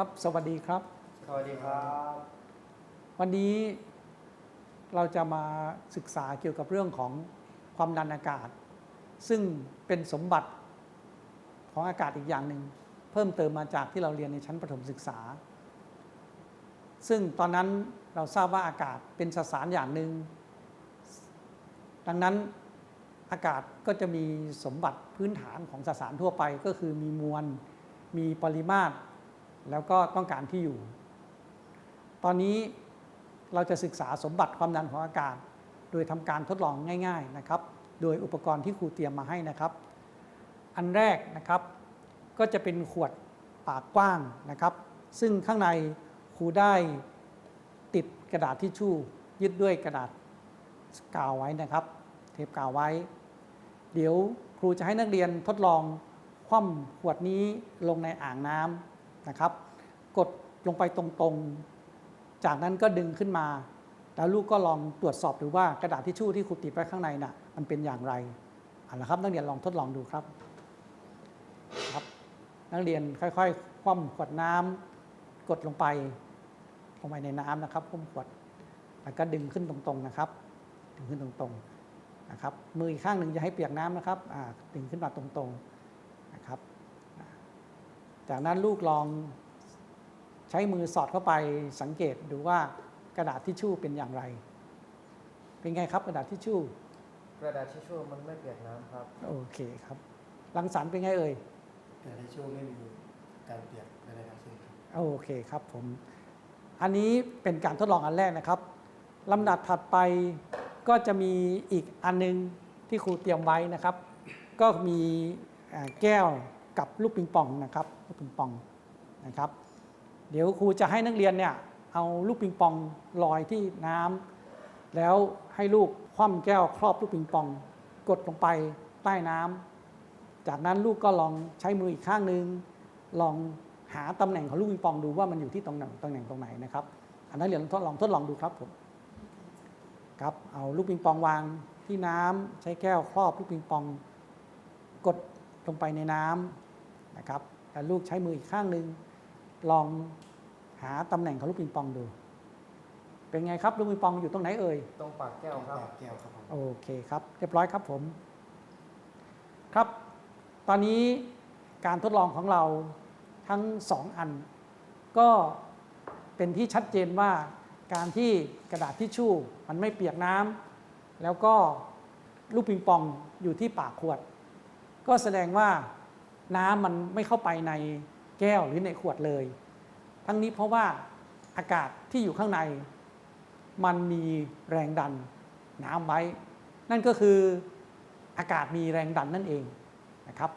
ครับสวัสดีครับ สวัสดีครับ วันนี้เราจะมาศึกษาเกี่ยวกับเรื่องของความดันอากาศ ซึ่งเป็นสมบัติของอากาศอีกอย่างหนึ่ง เพิ่มเติมมาจากที่เราเรียนในชั้นประถมศึกษา ซึ่งตอนนั้นเราทราบว่าอากาศเป็นสสารอย่างหนึ่ง ดังนั้นอากาศก็จะมีสมบัติพื้นฐานของสสารทั่วไปก็คือมีมวล มีปริมาตร แล้วก็ต้องการที่อยู่ ตอนนี้เราจะศึกษาสมบัติความดันของอากาศ โดยทำการทดลองง่าย ๆนะครับ โดยอุปกรณ์ที่ครูเตรียมมาให้นะครับ อันแรกนะครับ ก็จะเป็นขวดปากกว้างนะครับ ซึ่งข้างในครูได้ติดกระดาษทิชชู่ยึดด้วยกระดาษกาวไว้นะครับ เทปกาวไว้ เดี๋ยวครูจะให้นักเรียนทดลองคว่ำขวดนี้ลงในอ่างน้ำ นะครับ กดลงไปตรงๆ จากนั้นก็ดึงขึ้นมา แล้วลูกก็ลองตรวจสอบดูว่ากระดาษทิชชู่ที่ครูติดไว้ข้างในน่ะมันเป็นอย่างไรเอาละครับนักเรียนลองทดลองดูครับครับ นักเรียนค่อยๆ คว่ำขวดน้ำกดลงไปลงไปในน้ำนะครับคว่ำขวด แล้วก็ดึงขึ้นตรงๆนะครับ ดึงขึ้นตรงๆนะครับ มืออีกข้างหนึ่งอย่าให้เปียกน้ำนะครับอ่าดึงขึ้นมาตรงๆนะครับ จากนั้นลูกลองใช้มือสอดเข้าไปสังเกตดูว่ากระดาษทิชชู่เป็นอย่างไร เป็นไงครับกระดาษทิชชู่ กระดาษทิชชู่มันไม่เปียกน้ำครับ โอเคครับรังสรรค์เป็นไงเอ่ยแต่ในช่วงไม่มีการเปลี่ยนใดๆทั้งสิ้นครับโอเคครับผม อันนี้เป็นการทดลองอันแรกนะครับลำดับถัดไปก็จะมีอีกอันนึงที่ครูเตรียมไว้นะครับ ก็มีอ่าแก้ว กับลูกปิงปองนะครับลูกปิงปองนะครับ เดี๋ยวครูจะให้นักเรียนเนี่ยเอาลูกปิงปองลอยที่น้ำแล้วให้ลูกคว่ำแก้วครอบลูกปิงปอง กดลงไปใต้น้ำจากนั้นลูกก็ลองใช้มืออีกข้างหนึ่งลองหาตำแหน่งของลูกปิงปองดูว่ามันอยู่ที่ตรงไหนตำแหน่งตรงไหนนะครับอันนั้นเรียนทดลองทดลองดูครับผมครับเอาลูกปิงปองวางที่น้ำใช้แก้วครอบลูกปิงปอง กดลงไปในน้ำ นะครับแล้วลูกใช้มืออีกข้างหนึ่งลองหาตำแหน่งของลูกปิงปองดู เป็นไงครับลูกปิงปองอยู่ตรงไหนเอ่ย ตรงปากแก้วครับปากแก้วครับผมโอเคครับ เรียบร้อยครับผม ครับ ตอนนี้การทดลองของเราทั้งสองอัน ก็เป็นที่ชัดเจนว่าการที่กระดาษทิชชู่มันไม่เปียกน้ำแล้วก็ลูกปิงปองอยู่ที่ปากขวด ก็แสดงว่า น้ำมันไม่เข้าไปในแก้วหรือในขวดเลย ทั้งนี้เพราะว่าอากาศที่อยู่ข้างใน มันมีแรงดันน้ำไว้ นั่นก็คืออากาศมีแรงดันนั่นเองนะครับ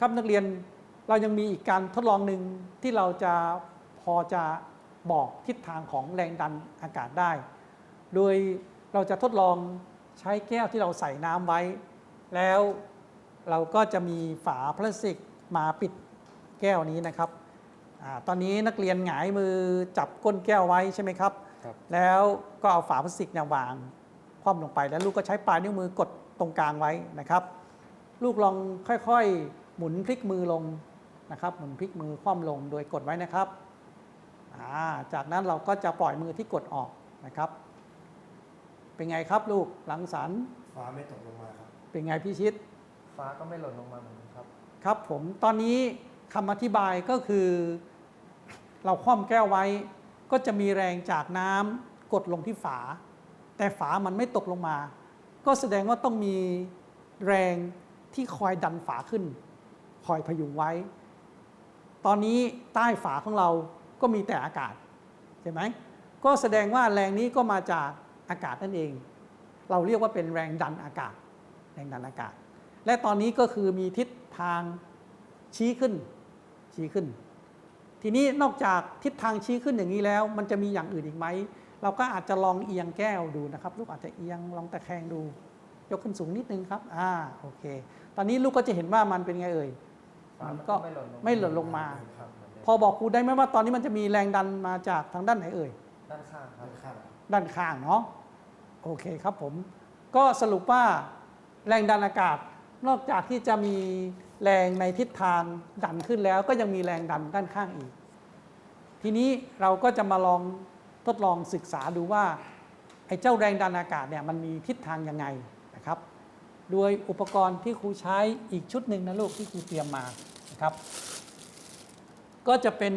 ครับนักเรียนเรายังมีอีกการทดลองหนึ่งที่เราจะพอจะบอกทิศทางของแรงดันอากาศได้ โดยเราจะทดลองใช้แก้วที่เราใส่น้ำไว้ แล้ว เราก็จะมีฝาพลาสติกมาปิดแก้วนี้นะครับอาตอนนี้นักเรียนหงายมือจับก้นแก้วไว้ใช่ไหมครับครับแล้วก็เอาฝาพลาสติกเนี่ยวางคว่ำลงไป แล้วลูกก็ใช้ปลายนิ้วมือกดตรงกลางไว้นะครับ ลูกลองค่อยๆ หมุนพลิกมือลงนะครับ หมุนพลิกมือคว่ำลงโดยกดไว้นะครับอ่าจากนั้นเราก็จะปล่อยมือที่กดออกนะครับ เป็นไงครับลูกหลังสันฟ้าไม่ตกลงมาครับ เป็นไงพี่ชิด ฟ้าก็ไม่หล่นลงมาเหมือนกันครับ ครับผมตอนนี้คำอธิบายก็คือ เราคว่ำแก้วไว้ ก็จะมีแรงจากน้ำกดลงที่ฝา แต่ฝามันไม่ตกลงมา ก็แสดงว่าต้องมีแรงที่คอยดันฝาขึ้น คอยพยุงไว้ ตอนนี้ใต้ฝาของเราก็มีแต่อากาศใช่ไหมก็แสดงว่าแรงนี้ก็มาจากอากาศนั่นเอง เราเรียกว่าเป็นแรงดันอากาศ แรงดันอากาศ และตอนนี้ก็คือมีทิศทางชี้ขึ้น ชี้ขึ้น ทีนี้นอกจากทิศทางชี้ขึ้นอย่างนี้แล้ว มันจะมีอย่างอื่นอีกไหม เราก็อาจจะลองเอียงแก้วดูนะครับ ลูกอาจจะเอียงลองตะแคงดู ยกขึ้นสูงนิดนึงครับ อ่า โอเค ตอนนี้ลูกก็จะเห็นว่ามันเป็นไงเอ่ยฟ้ามันมันก็ก็ไม่หล่นลงไม่หล่นลงมาครับเหมือนเดิมพอบอกครูได้ไหมว่าตอนนี้มันจะมีแรงดันมาจากทางด้านไหนเอ่ย ด้านข้างครับ ด้านข้างครับด้านข้างเนาะ โอเคครับผม ก็สรุปว่าแรงดันอากาศ นอกจากที่จะมีแรงในทิศทางดันขึ้นแล้วก็ยังมีแรงดันด้านข้างอีก ทีนี้เราก็จะมาลองทดลองศึกษาดูว่าไอ้เจ้าแรงดันอากาศเนี่ยมันมีทิศทางยังไงนะครับ โดยอุปกรณ์ที่ครูใช้อีกชุดหนึ่งนะลูกที่ครูเตรียมมานะครับ ก็จะเป็น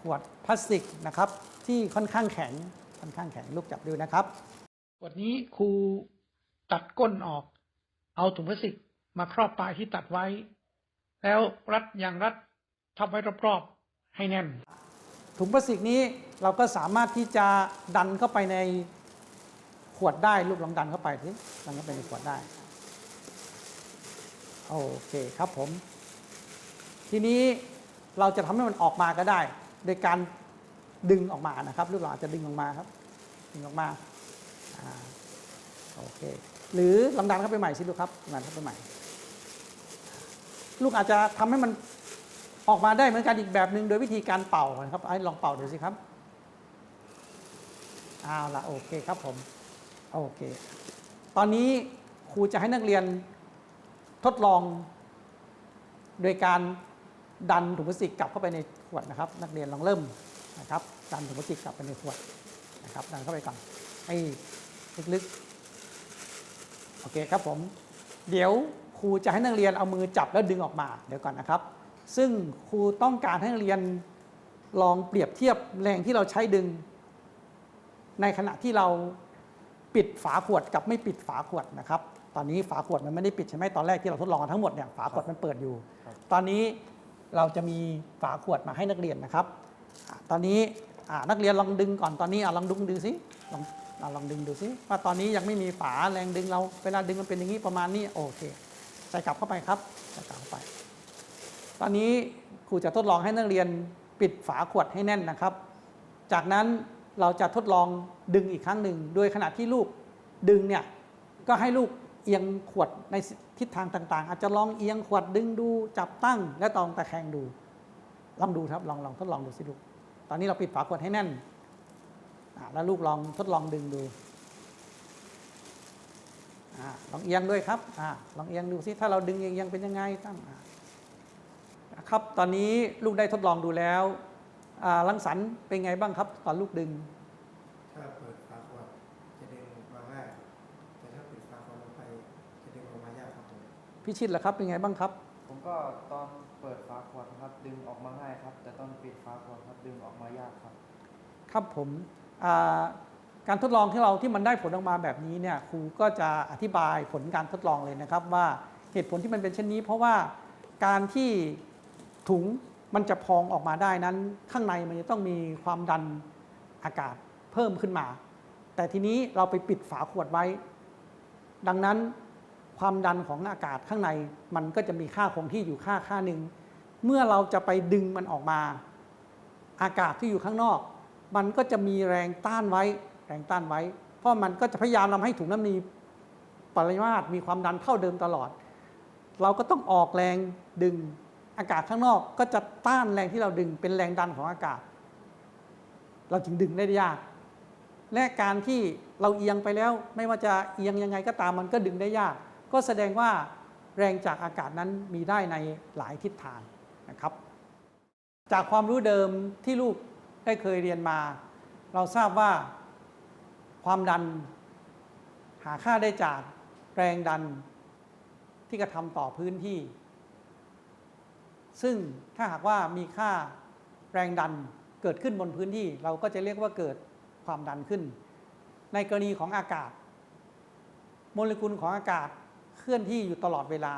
ขวดพลาสติกนะครับ ที่ค่อนข้างแข็งค่อนข้างแข็งลูกจับดูนะครับขวดนี้ครูตัดก้นออก เอาถุงพลาสติกมาครอบปลายที่ตัดไว้ แล้วรัดอย่างรัดทับไว้รอบๆให้แน่น ถุงพลาสติกนี้เราก็สามารถที่จะดันเข้าไปในขวดได้ลูกลองดันเข้าไปสิดันเข้าไปในขวดได้ โอเคครับผม ทีนี้เราจะทำให้มันออกมาก็ได้ โดยการดึงออกมานะครับลูกเราอาจจะดึงออกมาครับ ดึงออกมา โอเค หรือลองดันเข้าไปใหม่สิลูกครับดันเข้าไปใหม่ ลูกอาจจะทำให้มันออกมาได้เหมือนกันอีกแบบหนึ่งโดยวิธีการเป่านะครับไอ้ลองเป่าดูสิครับเอาละโอเคครับผมโอเค ตอนนี้ครูจะให้นักเรียนทดลอง โดยการดันถุงพลาสติกกลับเข้าไปในขวดนะครับ นักเรียนลองเริ่มนะครับ ดันถุงพลาสติกกลับไปในขวดนะครับ ดันเข้าไปก่อนให้ลึกๆ โอเคครับผมเดี๋ยวครูจะให้นักเรียนเอามือจับแล้วดึงออกมาเดี๋ยวก่อนนะครับ ซึ่งครูต้องการให้นักเรียนลองเปรียบเทียบแรงที่เราใช้ดึง ในขณะที่เราปิดฝาขวดกับไม่ปิดฝาขวดนะครับ ตอนนี้ฝาขวดมันไม่ได้ปิดใช่ไหมตอนแรกที่เราทดลองทั้งหมดเนี่ยฝาขวดมันเปิดอยู่ ตอนนี้เราจะมีฝาขวดมาให้นักเรียนนะครับ ตอนนี้นักเรียนลองดึงก่อนตอนนี้อลองดึงดูสิลอง ลองดึงดูสิว่าตอนนี้ยังไม่มีฝาแรงดึงเราเวลาดึงมันเป็นอย่างนี้ประมาณนี้โอเค ใส่กลับเข้าไปครับใส่กลับเข้าไป ตอนนี้ครูจะทดลองให้นักเรียนปิดฝาขวดให้แน่นนะครับ จากนั้นเราจะทดลองดึงอีกครั้งหนึ่งโดยขณะที่ลูกดึงเนี่ยก็ให้ลูกเอียงขวดในทิศทางต่างๆ อาจจะลองเอียงขวดดึงดูจับตั้ง และตองตะแคงดูลองดูครับลองลองทดลองดูสิลูกตอนนี้เราปิดฝาขวดให้แน่น แล้วลูกลองทดลองดึงดูอะลองเอียงด้วยครับอะลองเอียงดูสิถ้าเราดึงเอียงๆเป็นยังไงตั้งอะนะครับตอนนี้ลูกได้ทดลองดูแล้วอ่าลังสรรค์เป็นไงบ้างครับ ตอนลูกดึงถ้าเปิดฝาขวดจะดึงมาง่ายแต่ถ้าปิดฝาขวดลงไปจะดึงออกมายากครับผมพิชิตล่ะครับเป็นไงบ้างครับ ผมก็ตอนเปิดฝาขวดครับดึงออกมาง่ายครับ แต่ตอนปิดฝาขวดครับดึงออกมายากครับ ครับผมอ่า การทดลองที่เราที่มันได้ผลออกมาแบบนี้เนี่ยครูก็จะอธิบายผลการทดลองเลยนะครับว่าเหตุผลที่มันเป็นเช่นนี้ เพราะว่าการที่ถุงมันจะพองออกมาได้นั้น ข้างในมันจะต้องมีความดันอากาศเพิ่มขึ้นมา แต่ทีนี้เราไปปิดฝาขวดไว้ ดังนั้นความดันของอากาศข้างในมันก็จะมีค่าคงที่อยู่ค่าค่าหนึ่ง เมื่อเราจะไปดึงมันออกมา อากาศที่อยู่ข้างนอก มันก็จะมีแรงต้านไว้ แรงต้านไว้ เพราะมันก็จะพยายามทำให้ถุงน้ำมีปริมาตรมีความดันเท่าเดิมตลอด เราก็ต้องออกแรงดึงอากาศข้างนอกก็จะต้านแรงที่เราดึงเป็นแรงดันของอากาศ เราจึงดึงได้ยาก และการที่เราเอียงไปแล้ว ไม่ว่าจะเอียงยังไงก็ตามมันก็ดึงได้ยาก ก็แสดงว่าแรงจากอากาศนั้นมีได้ในหลายทิศทางนะครับ จากความรู้เดิมที่ลูก ได้เคยเรียนมา เราทราบว่าความดันหาค่าได้จากแรงดันที่กระทำต่อพื้นที่ ซึ่งถ้าหากว่ามีค่าแรงดันเกิดขึ้นบนพื้นที่ เราก็จะเรียกว่าเกิดความดันขึ้น ในกรณีของอากาศ โมเลกุลของอากาศเคลื่อนที่อยู่ตลอดเวลา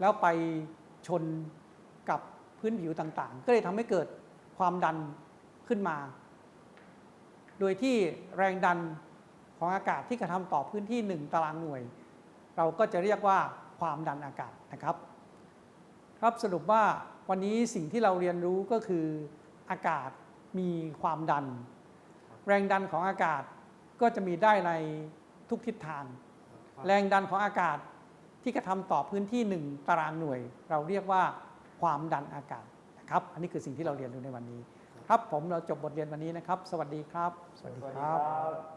แล้วไปชนกับพื้นผิวต่างๆ ก็เลยทำให้เกิดความดัน ขึ้นมา โดยที่แรงดันของอากาศที่กระทำต่อพื้นที่ 1 ตารางหน่วย เราก็จะเรียกว่าความดันอากาศนะครับ ครับสรุปว่าวันนี้สิ่งที่เราเรียนรู้ก็คืออากาศมีความดัน แรงดันของอากาศก็จะมีได้ในทุกทิศทาง แรงดันของอากาศที่กระทำต่อพื้นที่ 1 ตารางหน่วย เราเรียกว่าความดันอากาศนะครับ อันนี้คือสิ่งที่เราเรียนรู้ในวันนี้ ครับผมเราจบบทเรียนวันนี้นะครับ สวัสดีครับ สวัสดีครับบ